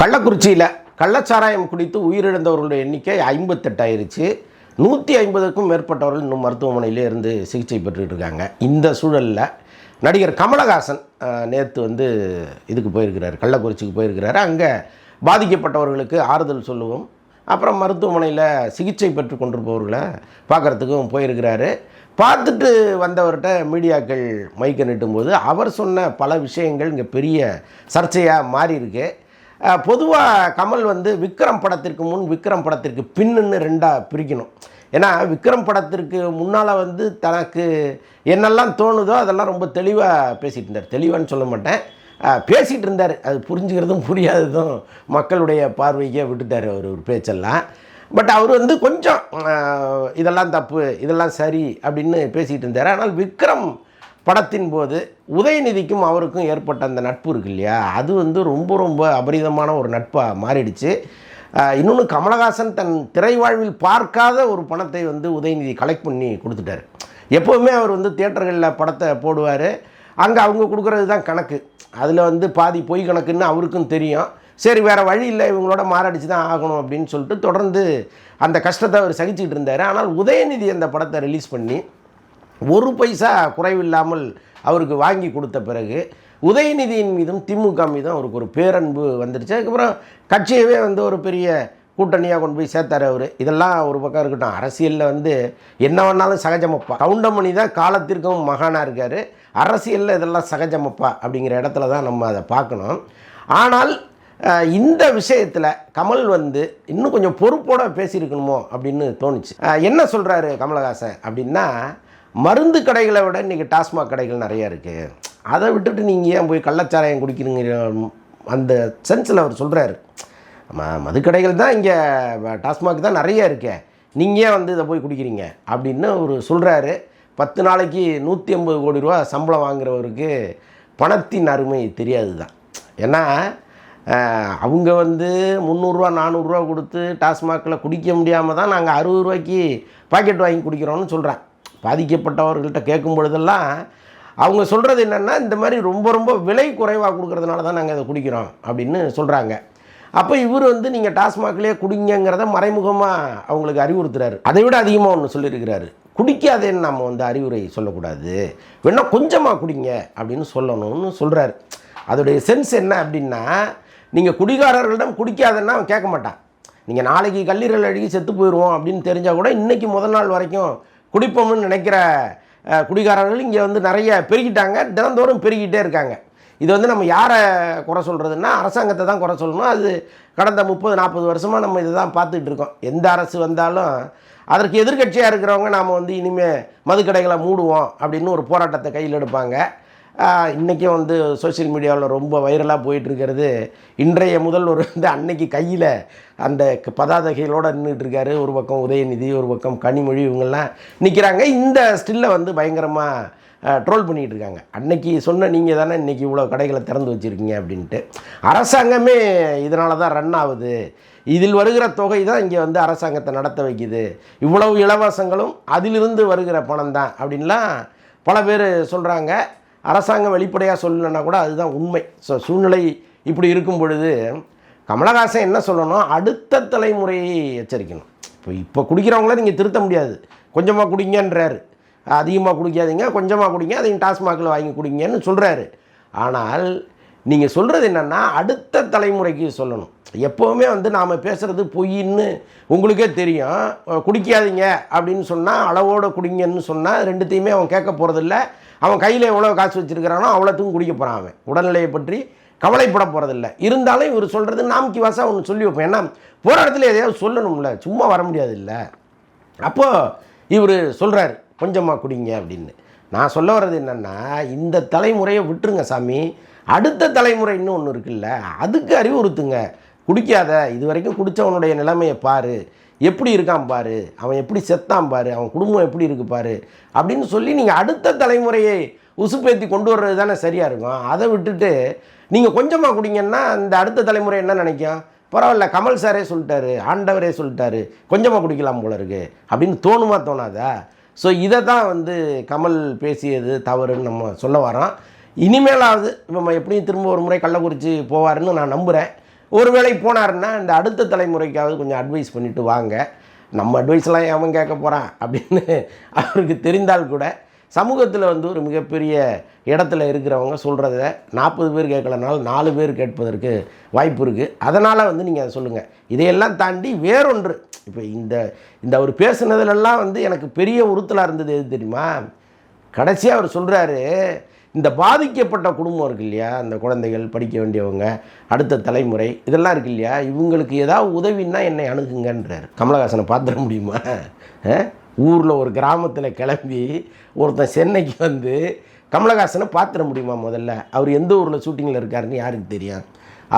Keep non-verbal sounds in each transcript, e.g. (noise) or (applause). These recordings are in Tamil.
கள்ளக்குறிச்சியில் கள்ளச்சாராயம் குடித்து உயிரிழந்தவர்களுடைய எண்ணிக்கை ஐம்பத்தெட்டாயிருச்சு. நூற்றி ஐம்பதுக்கும் மேற்பட்டவர்கள் இன்னும் மருத்துவமனையிலே இருந்து சிகிச்சை பெற்றுக்கிட்டு இருக்காங்க. இந்த சூழலில் நடிகர் கமலஹாசன் நேற்று வந்து இதுக்கு போயிருக்கிறார் கள்ளக்குறிச்சிக்கு போயிருக்கிறாரு. அங்கே பாதிக்கப்பட்டவர்களுக்கு ஆறுதல் சொல்லுவோம். அப்புறம் மருத்துவமனையில் சிகிச்சை பெற்று கொண்டிருப்பவர்களை பார்க்குறதுக்கும் போயிருக்கிறாரு. பார்த்துட்டு வந்தவர்கிட்ட மீடியாக்கள் மைக்க நிட்டும்போது அவர் சொன்ன பல விஷயங்கள் இங்கே பெரிய சர்ச்சையாக மாறியிருக்கு. பொதுவாக கமல் வந்து விக்ரம் படத்திற்கு முன் விக்ரம் படத்திற்கு பின்னுன்னு ரெண்டாக பிரிக்கணும். ஏன்னா விக்ரம் படத்திற்கு முன்னால் வந்து தனக்கு என்னெல்லாம் தோணுதோ அதெல்லாம் ரொம்ப தெளிவாக பேசிகிட்டு இருந்தார். தெளிவான்னு சொல்ல மாட்டேன். பேசிகிட்டு இருந்தார். அது புரிஞ்சுக்கிறதும் புரியாததும் மக்களுடைய பார்வைக்கே விட்டுட்டார் அவர் ஒரு பேச்செல்லாம். பட் அவர் வந்து கொஞ்சம் இதெல்லாம் தப்பு இதெல்லாம் சரி அப்படின்னு பேசிகிட்டு இருந்தார். ஆனால் விக்ரம் படத்தின் போது உதயநிதிக்கும் அவருக்கும் ஏற்பட்ட அந்த நட்பு இருக்கு இல்லையா? அது வந்து ரொம்ப ரொம்ப அபரிதமான ஒரு நட்பாக மாறிடுச்சு. இன்னொன்று கமலஹாசன் தன் திரைவாழ்வில் பார்க்காத ஒரு பணத்தை வந்து உதயநிதி கலெக்ட் பண்ணி கொடுத்துட்டாரு. எப்போவுமே அவர் வந்து தியேட்டர்களில் படத்தை போடுவார். அங்கே அவங்க கொடுக்குறது தான் கணக்கு. அதில் வந்து பாதி பொய் கணக்குன்னு அவருக்கும் தெரியும். சரி வேறு வழி இல்லை இவங்களோட மாரடிச்சு தான் ஆகணும் அப்படின்னு சொல்லிட்டு தொடர்ந்து அந்த கஷ்டத்தை அவர் சகிச்சுக்கிட்டு இருந்தார். ஆனால் உதயநிதி அந்த படத்தை ரிலீஸ் பண்ணி ஒரு பைசா குறைவில்லாமல் அவருக்கு வாங்கி கொடுத்த பிறகு உதயநிதியின் மீதும் திமுக மீதும் அவருக்கு ஒரு பேரன்பு வந்துடுச்சு. அதுக்கப்புறம் கட்சியவே வந்து ஒரு பெரிய கூட்டணியாக கொண்டு போய் சேர்த்தார் அவர். இதெல்லாம் ஒரு பக்கம் இருக்கட்டும். அரசியலில் வந்து என்ன வேணாலும் சகஜமப்பா. கவுண்டமணி தான் காலத்திற்கும் மகானாக இருக்கார். அரசியலில் இதெல்லாம் சகஜமப்பா அப்படிங்கிற இடத்துல தான் நம்ம அதை பார்க்கணும். ஆனால் இந்த விஷயத்தில் கமல் வந்து இன்னும் கொஞ்சம் பொறுப்போட பேசியிருக்கணுமோ அப்படின்னு தோணுச்சு. என்ன சொல்கிறாரு கமலஹாசன் அப்படின்னா மருந்து கடைகளை விட இன்றைக்கி டாஸ்மாக் கடைகள் நிறையா இருக்குது அதை விட்டுட்டு நீங்கள் ஏன் போய் கள்ளச்சாராயம் குடிக்கிறீங்க அந்த சென்ஸில் அவர் சொல்கிறாரு ம மதுக்கடைகள் தான் இங்கே டாஸ்மாக் தான் நிறைய இருக்கே. நீங்கள் ஏன் வந்து இதை போய் குடிக்கிறீங்க? அப்படின்னு அவர் சொல்கிறாரு பத்து நாளைக்கு நூற்றி ஐம்பது கோடி ரூபா சம்பளம் வாங்குறவருக்கு பணத்தின் அருமை தெரியாது தான் ஏன்னா அவங்க வந்து முந்நூறுரூவா நானூறுரூவா கொடுத்து டாஸ்மாகில் குடிக்க முடியாமல் தான் நாங்கள் அறுபது ரூபாய்க்கு பாக்கெட் வாங்கி குடிக்கிறோம்னு சொல்கிறேன் பாதிக்கப்பட்டவர்கள்ட்ட கேட்கும் பொழுதெல்லாம் அவங்க சொல்கிறது என்னென்னா இந்த மாதிரி ரொம்ப ரொம்ப விலை குறைவாக கொடுக்கறதுனால தான் நாங்கள் இதை குடிக்கிறோம் அப்படின்னு சொல்கிறாங்க அப்போ இவர் வந்து நீங்கள் டாஸ்மாக்லேயே குடிங்கங்கிறத மறைமுகமாக அவங்களுக்கு அறிவுறுத்துறாரு. அதை விட அதிகமாக ஒன்று சொல்லியிருக்கிறாரு. குடிக்காதேன்னு நம்ம வந்து அறிவுரை சொல்லக்கூடாது. வேணா கொஞ்சமாக குடிங்க அப்படின்னு சொல்லணும்னு சொல்கிறாரு அதோடைய சென்ஸ் என்ன அப்படின்னா நீங்கள் குடிகாரர்களிடம் குடிக்காதன்னா அவன் கேட்க மாட்டான். நீங்கள் நாளைக்கு கல்லீரல் அழுகி செத்து போயிடுவோம் அப்படின்னு தெரிஞ்சால் கூட இன்றைக்கி முதல் நாள் வரைக்கும் குடிப்போம்னு நினைக்கிற குடிகாரர்கள் இங்கே வந்து நிறைய பெருகிட்டாங்க. தினந்தோறும் பெருகிட்டே இருக்காங்க. இது வந்து நம்ம யாரை குறை சொல்கிறதுன்னா அரசாங்கத்தை தான் குறை சொல்லணும். அது கடந்த முப்பது நாற்பது வருஷமாக நம்ம இதை தான் பார்த்துட்டு இருக்கோம். எந்த அரசு வந்தாலும் அதற்கு எதிர்க்கட்சியாக இருக்கிறவங்க நாம் வந்து இனிமேல் மதுக்கடைகளை மூடுவோம் அப்படின்னு ஒரு போராட்டத்தை கையில் எடுப்பாங்க. இன்றைக்கும் வந்து சோஷியல் மீடியாவில் ரொம்ப வைரலாக போயிட்டுருக்கிறது. இன்றைய முதல்வர் வந்து அன்னைக்கு கையில் அந்த க- நின்றுட்டுருக்காரு ஒரு பக்கம் உதயநிதி ஒரு பக்கம் கனிமொழி இவங்கெல்லாம் நிற்கிறாங்க இந்த ஸ்டில்லை வந்து பயங்கரமாக ட்ரோல் பண்ணிகிட்டு இருக்காங்க அன்னைக்கு சொன்ன நீங்கள் தானே இன்றைக்கி இவ்வளோ கடைகளை திறந்து வச்சுருக்கீங்க அப்படின்ட்டு. அரசாங்கமே இதனால தான் ரன் ஆகுது. இதில் வருகிற தொகை தான் இங்கே வந்து அரசாங்கத்தை நடத்த வைக்குது. இவ்வளவு இலவசங்களும் அதிலிருந்து வருகிற பணம் தான் அப்படின்லாம் பல பேர் சொல்கிறாங்க அரசாங்கம் வெளிப்படையாக சொல்லலைன்னா கூட அதுதான் உண்மை. ஸோ சூழ்நிலை இப்படி இருக்கும் பொழுது கமலஹாசன் என்ன சொல்லணும்? அடுத்த தலைமுறையை எச்சரிக்கணும். இப்போ இப்போ குடிக்கிறவங்கள நீங்கள் திருத்த முடியாது. கொஞ்சமாக குடிங்கன்றாரு. அதிகமாக குடிக்காதீங்க கொஞ்சமாக குடிங்க அதையும் டாஸ்மாகில் வாங்கி குடிங்கன்னு சொல்கிறாரு ஆனால் நீங்கள் சொல்கிறது என்னென்னா அடுத்த தலைமுறைக்கு சொல்லணும். எப்போவுமே வந்து நாம் பேசுகிறது பொய்ன்னு உங்களுக்கே தெரியும். குடிக்காதீங்க அப்படின்னு சொன்னால் அளவோடு குடிங்கன்னு சொன்னால் ரெண்டுத்தையுமே அவன் கேட்க போகிறதில்ல அவன் கையில் எவ்வளோ காசு வச்சுருக்கிறானோ அவ்வளோத்துக்கும் குடிக்க போகிறான் அவன். உடல்நிலையை பற்றி கவலைப்பட போகிறதில்ல இருந்தாலும் இவர் சொல்கிறது நாம் வாசா ஒன்று சொல்லி வைப்போம். ஏன்னா போகிற இடத்துல எதையாவது சொல்லணும்ல. சும்மா வர முடியாது இல்லை அப்போது இவர் சொல்கிறார் கொஞ்சமாக குடிங்க அப்படின்னு. நான் சொல்ல வர்றது என்னென்னா இந்த தலைமுறையை விட்டுருங்க சாமி. அடுத்த தலைமுறை இன்னும் ஒன்று இருக்குல்ல. அதுக்கு அறிவுறுத்துங்க. குடிக்காத இது வரைக்கும் குடித்தவனுடைய நிலைமையை பாரு. எப்படி இருக்கான் பாரு? அவன் எப்படி செத்தான் பாரு? அவன் குடும்பம் எப்படி இருக்கு பாரு? அப்படின்னு சொல்லி நீங்கள் அடுத்த தலைமுறையை உசுப்பேத்தி கொண்டு வர்றது தானே சரியாக இருக்கும். அதை விட்டுட்டு நீங்கள் கொஞ்சமாக குடிங்கன்னா அந்த அடுத்த தலைமுறை என்ன நினைக்கும்? பரவாயில்ல கமல் சாரே சொல்லிட்டாரு ஆண்டவரே சொல்லிட்டாரு கொஞ்சமாக குடிக்கலாம் போல இருக்கு. அப்படின்னு தோணுமா தோணாதா? ஸோ இதை தான் வந்து கமல் பேசியது தவறுன்னு நம்ம சொல்ல வரோம் இனிமேலாவது நம்ம எப்படியும் திரும்ப ஒரு முறை கள்ளக்குறிச்சி போவாருன்னு நான் நம்புகிறேன் ஒருவேளை போனாருன்னா இந்த அடுத்த தலைமுறைக்காவது கொஞ்சம் அட்வைஸ் பண்ணிவிட்டு வாங்க. நம்ம அட்வைஸ்லாம் எவன் கேட்க போகிறான் அப்படின்னு (laughs) அவருக்கு தெரிந்தால் கூட சமூகத்தில் வந்து ஒரு மிகப்பெரிய இடத்துல இருக்கிறவங்க சொல்கிறத நாற்பது பேர் கேட்கலனாலும் நாலு பேர் கேட்பதற்கு வாய்ப்பு இருக்குது அதனால் வந்து நீங்கள் அதை சொல்லுங்கள் இதையெல்லாம் தாண்டி வேறொன்று. இப்போ இந்த இந்த அவர் பேசுனதுலெல்லாம் வந்து எனக்கு பெரிய உறுத்தலாக இருந்தது எது தெரியுமா? கடைசியாக அவர் சொல்கிறாரு இந்த பாதிக்கப்பட்ட குடும்பம் இருக்கு இல்லையா? அந்த குழந்தைகள் படிக்க வேண்டியவங்க அடுத்த தலைமுறை இதெல்லாம் இருக்கு இல்லையா? இவங்களுக்கு ஏதாவது உதவின்னா என்னை அணுகுங்கன்றார். கமலஹாசனை பார்த்துட முடியுமா? ஊரில் ஒரு கிராமத்தில் கிளம்பி ஒருத்தன் சென்னைக்கு வந்து கமலஹாசனை பார்த்துட முடியுமா முதல்ல? அவர் எந்த ஊரில் ஷூட்டிங்கில் இருக்காருன்னு யாருக்கு தெரியும்?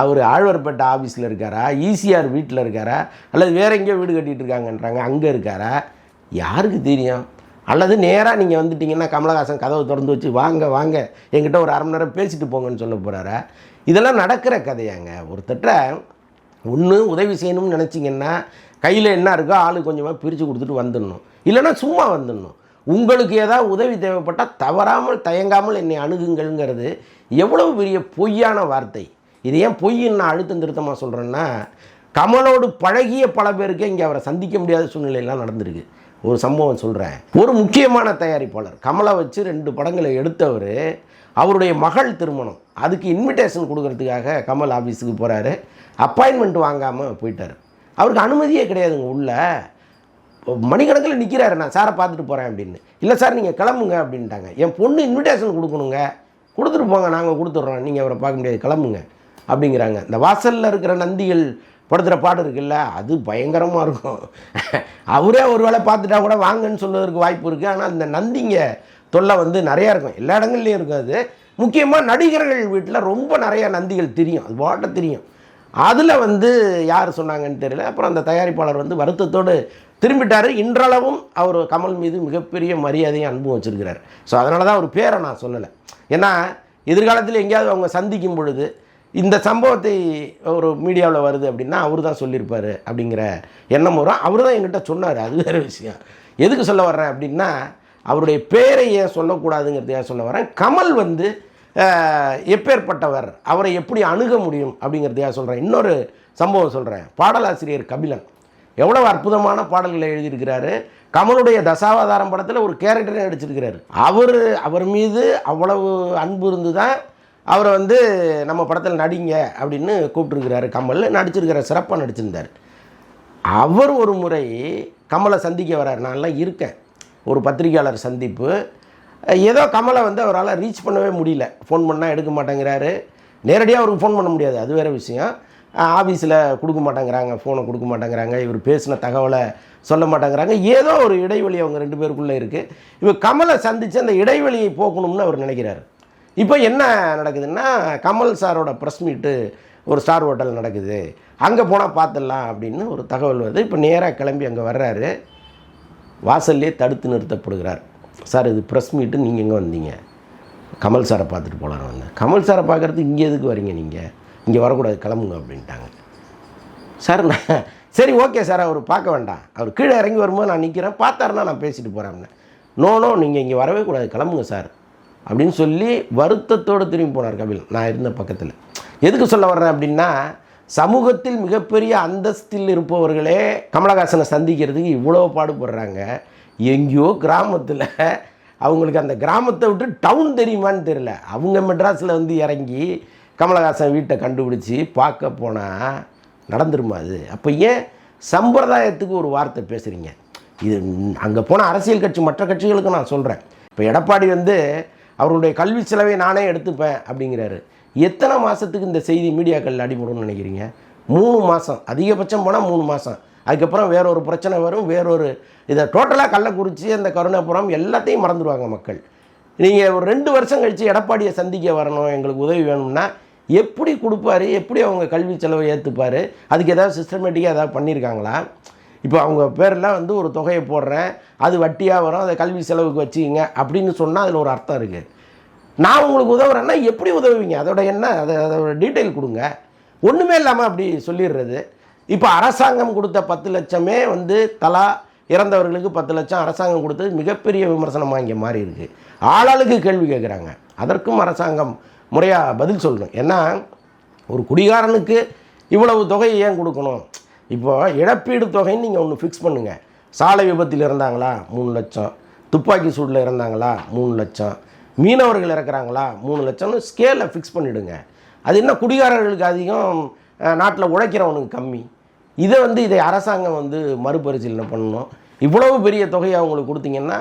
அவர் ஆழ்வார்பேட்டை ஆஃபீஸில் இருக்காரா? ஈசிஆர் வீட்டில் இருக்காரா? அல்லது வேற எங்கேயோ வீடு கட்டிகிட்டு இருக்காங்கன்றாங்க. அங்கே இருக்காரா? யாருக்கு தெரியும்? அல்லது நேராக நீங்கள் வந்துட்டிங்கன்னா கமலஹாசன் கதவை திறந்து வச்சு வாங்க வாங்க. என்கிட்ட ஒரு அரை மணி நேரம் பேசிட்டு போங்கன்னு சொல்ல போகிறாரா இதெல்லாம் நடக்கிற கதையாங்க. ஒருத்தட்ட ஒன்று உதவி செய்யணும்னு நினச்சிங்கன்னா கையில் என்ன இருக்கோ ஆளு கொஞ்சமாக பிரித்து கொடுத்துட்டு வந்துடணும். இல்லைன்னா சும்மா வந்துடணும். உங்களுக்கு ஏதாவது உதவி தேவைப்பட்டால் தவறாமல் தயங்காமல் என்னை அணுகுங்கள்ங்கிறது எவ்வளவு பெரிய பொய்யான வார்த்தை. இது ஏன் பொய்ன்னு நான் அழுத்தம் திருத்தமாக சொல்கிறேன்னா கமலோடு பழகிய பல பேருக்கு இங்கே அவரை சந்திக்க முடியாத சூழ்நிலையெல்லாம் நடந்திருக்கு. ஒரு சம்பவம் சொல்கிறேன் ஒரு முக்கியமான தயாரிப்பாளர் கமலை வச்சு ரெண்டு படங்களை எடுத்தவர் அவருடைய மகள் திருமணம். அதுக்கு இன்விடேஷன் கொடுக்கறதுக்காக கமல் ஆஃபீஸுக்கு போகிறாரு அப்பாயின்மெண்ட் வாங்காமல் போயிட்டார். அவருக்கு அனுமதியே கிடையாதுங்க உள்ள. மணிக்கணக்கில் நிற்கிறாரு நான் சாரை பார்த்துட்டு போகிறேன் அப்படின்னு. இல்லை சார் நீங்கள் கிளம்புங்க அப்படின்ட்டாங்க. என் பொண்ணு இன்விடேஷன் கொடுக்கணுங்க. கொடுத்துட்டு போங்க நாங்கள் கொடுத்துட்றோம். நீங்கள் அவரை பார்க்க முடியாது கிளம்புங்க அப்படிங்கிறாங்க. இந்த வாசலில் இருக்கிற நந்திகள் படுத்துகிற பாடு இருக்குல்ல அது பயங்கரமாக இருக்கும். அவரே ஒரு வேளை பார்த்துட்டா கூட வாங்கன்னு சொல்வதற்கு வாய்ப்பு இருக்குது ஆனால் இந்த நந்திங்க தொல்லை வந்து நிறையா இருக்கும். எல்லா இடங்கள்லையும் இருக்கும் அது. முக்கியமாக நடிகர்கள் வீட்டில் ரொம்ப நிறையா நந்திகள் தெரியும். அது பாட்ட தெரியும். அதில் வந்து யார் சொன்னாங்கன்னு தெரியல. அப்புறம் அந்த தயாரிப்பாளர் வந்து வருத்தத்தோடு திரும்பிட்டார். இன்றளவும் அவர் கமல் மீது மிகப்பெரிய மரியாதையும் அன்பும் வச்சுருக்கிறார். ஸோ அதனால தான் அவர் பேரை நான் சொல்லலை. ஏன்னா எதிர்காலத்தில் எங்கேயாவது அவங்க சந்திக்கும் பொழுது இந்த சம்பவத்தை ஒரு மீடியாவில் வருது அப்படின்னா அவர் தான் சொல்லியிருப்பார் அப்படிங்கிற எண்ணம் வரும். அவர் தான் எங்கிட்ட சொன்னார். அது வேறு விஷயம். எதுக்கு சொல்ல வர்றேன் அப்படின்னா அவருடைய பேரை ஏன் சொல்லக்கூடாதுங்கிறதுக்காக சொல்ல வரேன் கமல் வந்து எப்பேற்பட்டவர்? அவரை எப்படி அணுக முடியும் அப்படிங்கிறதுக்காக சொல்கிறேன் இன்னொரு சம்பவம் சொல்கிறேன் பாடலாசிரியர் கபிலன். எவ்வளவு அற்புதமான பாடல்களை எழுதியிருக்கிறாரு. கமலுடைய தசாவதாரம் படத்தில் ஒரு கேரக்டரை நடிச்சிருக்கிறாரு. அவர் அவர் மீது அவ்வளவு அன்பு இருந்து தான் அவரை வந்து நம்ம படத்தில் நடிங்க அப்படின்னு கூப்பிட்டுருக்கிறாரு கமல். நடிச்சிருக்கிற சிறப்பாக நடிச்சிருந்தார். அவர் ஒரு முறை கமலை சந்திக்க வர்றார் நான்லாம் இருக்கேன். ஒரு பத்திரிக்கையாளர் சந்திப்பு. ஏதோ கமலை வந்து அவரால் ரீச் பண்ணவே முடியல. ஃபோன் பண்ணால் எடுக்க மாட்டேங்கிறாரு. நேரடியாக அவருக்கு ஃபோன் பண்ண முடியாது. அது வேறு விஷயம். ஆஃபீஸில் கொடுக்க மாட்டேங்கிறாங்க. ஃபோனை கொடுக்க மாட்டேங்கிறாங்க. இவர் பேசின தகவலை சொல்ல மாட்டேங்கிறாங்க. ஏதோ ஒரு இடைவெளி அவங்க ரெண்டு பேருக்குள்ளே இருக்குது இவர் கமலை சந்தித்து அந்த இடைவெளியை போக்கணும்னு அவர் நினைக்கிறாரு. இப்போ என்ன நடக்குதுன்னா கமல் சாரோட ப்ரெஸ் மீட்டு ஒரு ஸ்டார் ஹோட்டல் நடக்குது. அங்கே போனால் பார்த்துடலாம் அப்படின்னு ஒரு தகவல் வருது. இப்போ நேராக கிளம்பி அங்கே வர்றாரு. வாசல்லே தடுத்து நிறுத்தப்படுகிறார். சார் இது ப்ரெஸ் மீட்டு நீங்கள் எங்கே வந்தீங்க? கமல் சாரை பார்த்துட்டு போகலாம் வந்தேன். கமல் சாரை பார்க்குறதுக்கு இங்கே எதுக்கு வரீங்க நீங்கள் இங்கே வரக்கூடாது கிளம்புங்க அப்படின்ட்டாங்க. சார் நான் சரி ஓகே சார் அவர் பார்க்க வேண்டாம். அவர் கீழே இறங்கி வரும்போது நான் நிற்கிறேன் பார்த்தாருன்னா நான் பேசிட்டு போகிறேன் நோ நோ நீங்கள் இங்கே வரவே கூடாது. கிளம்புங்க சார். அப்படின்னு சொல்லி வருத்தத்தோடு திரும்பி போனார் கபில். நான் இருந்த பக்கத்தில். எதுக்கு சொல்ல வர்றேன் அப்படின்னா சமூகத்தில் மிகப்பெரிய அந்தஸ்தில் இருப்பவர்களே கமலஹாசனை சந்திக்கிறதுக்கு இவ்வளோ பாடுபடுறாங்க. எங்கேயோ கிராமத்தில் அவங்களுக்கு அந்த கிராமத்தை விட்டு டவுன் தெரியுமான்னு தெரியல. அவங்க மெட்ராஸில் வந்து இறங்கி கமலஹாசன் வீட்டை கண்டுபிடிச்சி பார்க்க போனால் நடந்துருமா அது? அப்போ ஏன் சம்பிரதாயத்துக்கு ஒரு வார்த்தை பேசுகிறீங்க இது அங்கே போன அரசியல் கட்சி மற்ற கட்சிகளுக்கு நான் சொல்கிறேன் இப்போ எடப்பாடி வந்து அவருடைய கல்வி செலவை நானே எடுத்துப்பேன் அப்படிங்கிறாரு. எத்தனை மாதத்துக்கு இந்த செய்தி மீடியாக்களில் அடிபடும்னு நினைக்கிறீங்க? மூணு மாதம் அதிகபட்சம் போனால் மூணு மாதம் அதுக்கப்புறம் வேற ஒரு பிரச்சனை வரும் வேறொரு இதை டோட்டலாக கள்ளக்குறிச்சி அந்த கருணாபுரம் எல்லாத்தையும் மறந்துடுவாங்க மக்கள். நீங்கள் ஒரு ரெண்டு வருஷம் கழித்து எடப்பாடியை சந்திக்க வரணும் எங்களுக்கு உதவி வேணும்னா எப்படி கொடுப்பாரு? எப்படி அவங்க கல்வி செலவை ஏற்றுப்பார் அதுக்கு ஏதாவது சிஸ்டமேட்டிக்காக ஏதாவது பண்ணியிருக்காங்களா? இப்போ அவங்க பேரில் வந்து ஒரு தொகையை போடுறேன் அது வட்டியாக வரும் அதை கல்வி செலவுக்கு வச்சுக்கிங்க அப்படின்னு சொன்னால் அதில் ஒரு அர்த்தம் இருக்குது நான் உங்களுக்கு உதவுறேன்னா எப்படி உதவுவீங்க? அதோட என்ன? அதை அதோட டீட்டெயில் கொடுங்க. ஒன்றுமே இல்லாமல் அப்படி சொல்லிடுறது. இப்போ அரசாங்கம் கொடுத்த பத்து லட்சமே வந்து தலா இறந்தவர்களுக்கு பத்து லட்சம் அரசாங்கம் கொடுத்தது மிகப்பெரிய விமர்சனம் இங்கே மாறி இருக்குது ஆளாளுக்கு கேள்வி கேட்குறாங்க அதற்கும் அரசாங்கம் முறையாக பதில் சொல்லணும். ஏன்னா ஒரு குடிகாரனுக்கு இவ்வளவு தொகையை ஏன் கொடுக்கணும்? இப்போ இழப்பீடு தொகைன்னு நீங்கள் ஒன்று ஃபிக்ஸ் பண்ணுங்கள் சாலை விபத்தில் இறந்தாங்களா? மூணு லட்சம். துப்பாக்கி சூடில் இறந்தாங்களா? மூணு லட்சம். மீனவர்கள் இறக்குறாங்களா? மூணு லட்சம்னு ஸ்கேலை ஃபிக்ஸ் பண்ணிவிடுங்க அது என்ன குடிகாரர்களுக்கு அதிகம் நாட்டில் உழைக்கிறவனுக்கு கம்மி. இதை வந்து இதை அரசாங்கம் வந்து மறுபரிசீலனை பண்ணணும். இவ்வளவு பெரிய தொகையை அவங்களுக்கு கொடுத்தீங்கன்னா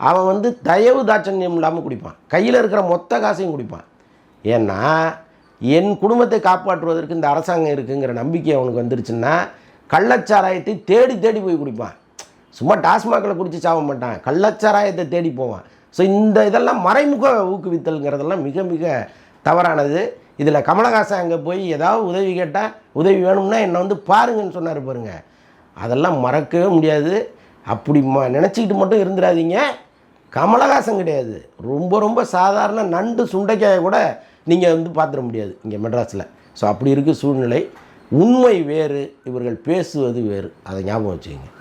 அவன் வந்து தயவு தாட்சண்யம் இல்லாமல் குடிப்பான். கையில் இருக்கிற மொத்த காசையும் குடிப்பான். ஏன்னா என் குடும்பத்தை காப்பாற்றுவதற்கு இந்த அரசாங்கம் இருக்குங்கிற நம்பிக்கை அவனுக்கு வந்துருச்சுன்னா கள்ளச்சாராயத்தை தேடி தேடி போய் குடிப்பான். சும்மா டாஸ்மாகில் குடித்து சாக மாட்டான். கள்ளச்சாராயத்தை தேடி போவான். ஸோ இந்த இதெல்லாம் மறைமுக ஊக்குவித்தல்ங்கிறதெல்லாம் மிக மிக தவறானது. இதில் கமலஹாசன் அங்கே போய் ஏதாவது உதவி கேட்டால் உதவி வேணும்னா என்னை வந்து பாருங்கன்னு சொன்னார் பாருங்கள் அதெல்லாம் மறக்கவே முடியாது. அப்படி ம நினச்சிக்கிட்டு மட்டும் இருந்துடாதீங்க கமலஹாசன் கிடையாது. ரொம்ப ரொம்ப சாதாரண நண்டு சுண்டைக்காயை கூட நீங்கள் வந்து பார்த்துட முடியாது இங்கே மெட்ராஸில். ஸோ அப்படி இருக்குது சூழ்நிலை. உண்மை வேறு இவர்கள் பேசுவது வேறு. அதை ஞாபகம் வச்சுக்கோங்க.